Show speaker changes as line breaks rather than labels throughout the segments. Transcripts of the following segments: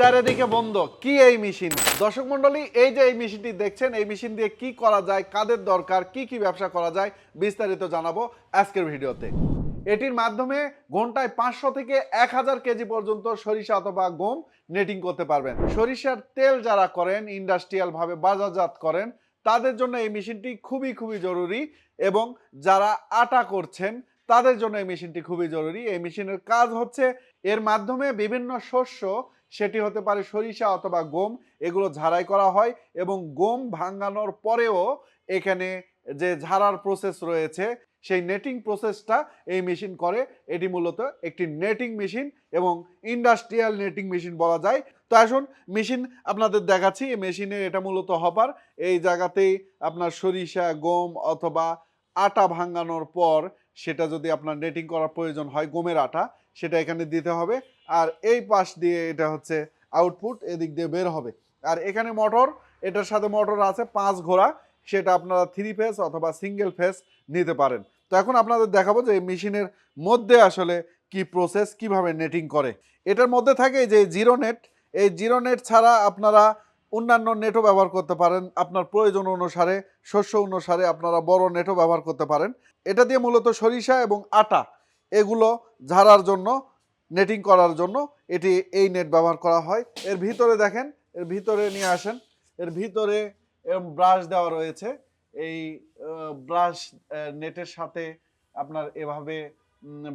চারিদিকে বন্ধ। কি এই মেশিন? দর্শক মন্ডলী এই যে এই মেশিনটি দেখছেন, এই মেশিন দিয়ে কি করা যায়, কাদের দরকার, কি কি ব্যবসা করা যায়, বিস্তারিত জানাব আজকের ভিডিওতে। এটির মাধ্যমে ঘন্টায় পাঁচশো থেকে এক হাজার কেজি পর্যন্ত সরিষা অথবা গম নেটিং করতে পারবেন। সরিষার তেল যারা করেন ইন্ডাস্ট্রিয়াল ভাবে বাজারজাত করেন, তাদের জন্য এই মেশিনটি খুবই খুবই জরুরি এবং যারা আটা করছেন, তাদের জন্য এই মেশিনটি খুবই জরুরি। এই মেশিনের কাজ হচ্ছে এর মাধ্যমে বিভিন্ন শস্য সেটি হতে পারে সরিষা অথবা গম, এগুলো ঝাড়াই করা হয় এবং গম ভাঙানোর পরেও এখানে যে ঝাড়ার প্রসেস রয়েছে, সেই নেটিং প্রসেসটা এই মেশিন করে। এটি মূলত একটি নেটিং মেশিন এবং ইন্ডাস্ট্রিয়াল নেটিং মেশিন বলা যায়। তো আসুন মেশিন আপনাদের দেখাচ্ছি। এই মেশিনে এটা মূলত হপার এই জায়গাতেই আপনার সরিষা, গম অথবা আটা ভাঙানোর পর সেটা যদি আপনার নেটিং করার প্রয়োজন হয়, গমের আটা, সেটা এখানে দিতে হবে। আর এই পাশ দিয়ে এটা হচ্ছে আউটপুট এদিক দিয়ে বের হবে। আর এখানে মোটর এটার সাথে মোটর আছে, পাঁচ ঘোড়া, সেটা আপনারা থ্রি ফেস অথবা সিঙ্গেল ফেস নিতে পারেন। তো এখন আপনাদের দেখাবো যে এই মেশিনের মধ্যে আসলে কি প্রসেস কীভাবে নেটিং করে। এটার মধ্যে থাকে যে জিরো নেট এই জিরো নেট ছাড়া আপনারা অন্যান্য নেটও ব্যবহার করতে পারেন। আপনার প্রয়োজন অনুসারে, শস্য অনুসারে আপনারা বড় নেটও ব্যবহার করতে পারেন। এটা দিয়ে মূলত সরিষা এবং আটা, এগুলো ঝাড়ার জন্য নেটিং করার জন্য এটি এই নেট ব্যবহার করা হয়। এর ভিতরে দেখেন, এর ভিতরে নিয়ে আসেন, এর ভিতরে ব্রাশ দেওয়া রয়েছে। এই ব্রাশ নেটের সাথে আপনার এভাবে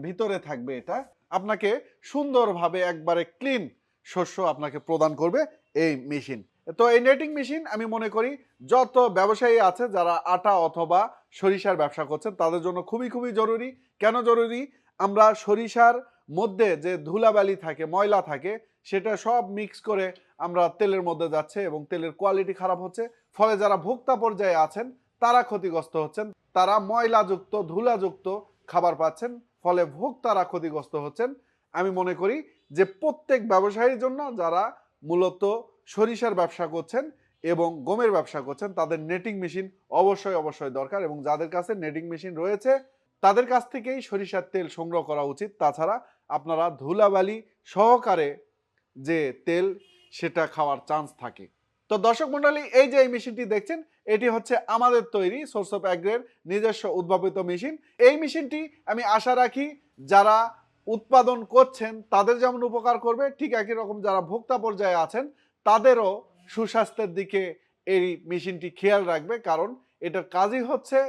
ভিতরে থাকবে এটা। আপনাকে সুন্দরভাবে একবারে ক্লিন শস্য আপনাকে প্রদান করবে এই মেশিন তো এই নেটিং মেশিন আমি মনে করি যত ব্যবসায়ী আছে যারা আটা অথবা সরিষার ব্যবসা করছেন, তাদের জন্য খুবই খুবই জরুরি। কেন জরুরি? আমরা সরিষার মধ্যে যে ধুলাবালি থাকে, ময়লা থাকে, সেটা সব মিক্স করে আমরা তেলের মধ্যে যাচ্ছে এবং তেলের কোয়ালিটি খারাপ হচ্ছে। ফলে যারা ভোক্তা পর্যায়ে আছেন, তারা ক্ষতিগ্রস্ত হচ্ছেন। তারা ময়লাযুক্ত, ধুলাযুক্ত খাবার পাচ্ছেন, ফলে ভোক্তারা ক্ষতিগ্রস্ত হচ্ছেন। আমি মনে করি যে প্রত্যেক ব্যবসায়ীর জন্য যারা মূলত সরিষার ব্যবসা করছেন এবং গমের ব্যবসা করছেন, তাদের নেটিং মেশিন অবশ্যই অবশ্যই দরকার এবং যাদের কাছে নেটিং মেশিন রয়েছে তাদের কাছ থেকেই সরিষার তেল সংগ্রহ করা উচিত। তাছাড়া আপনারা ধুলাবালি সহকারে যে তেল, সেটা খাওয়ার চান্স থাকে। তো দর্শক মন্ডলী এই যে এই মেশিনটি দেখছেন, এটি হচ্ছে আমাদের তৈরি সোর্স অফ অ্যাগ্রের নিজস্ব উদ্ভাবিত মেশিন। এই মেশিনটি আমি আশা রাখি যারা উৎপাদন করছেন, তাদের যেমন উপকার করবে, ঠিক একই রকম যারা ভোক্তা পর্যায়ে আছেন, তাদেরও সুস্বাস্থ্যের দিকে এই মেশিনটি খেয়াল রাখবে। কারণ এটার কাজই হচ্ছে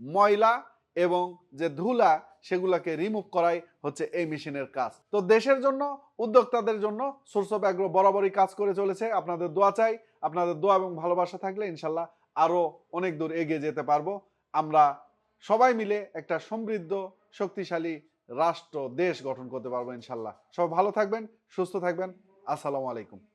ময়লা এবং যে ধুলা সেগুলাকে রিমুভ করাই হচ্ছে এই মেশিনের কাজ। তো দেশের জন্য, উদ্যোক্তাদের জন্য সোর্স অফ অ্যাগ্রো বরাবরই কাজ করে চলেছে। আপনাদের দোয়া চাই। আপনাদের দোয়া এবং ভালোবাসা থাকলে ইনশাল্লাহ আরও অনেক দূর এগিয়ে যেতে পারব। আমরা সবাই মিলে একটা সমৃদ্ধ, শক্তিশালী রাষ্ট্র, দেশ গঠন করতে পারব ইনশাল্লাহ। সব ভালো থাকবেন, সুস্থ থাকবেন। আসসালামু আলাইকুম।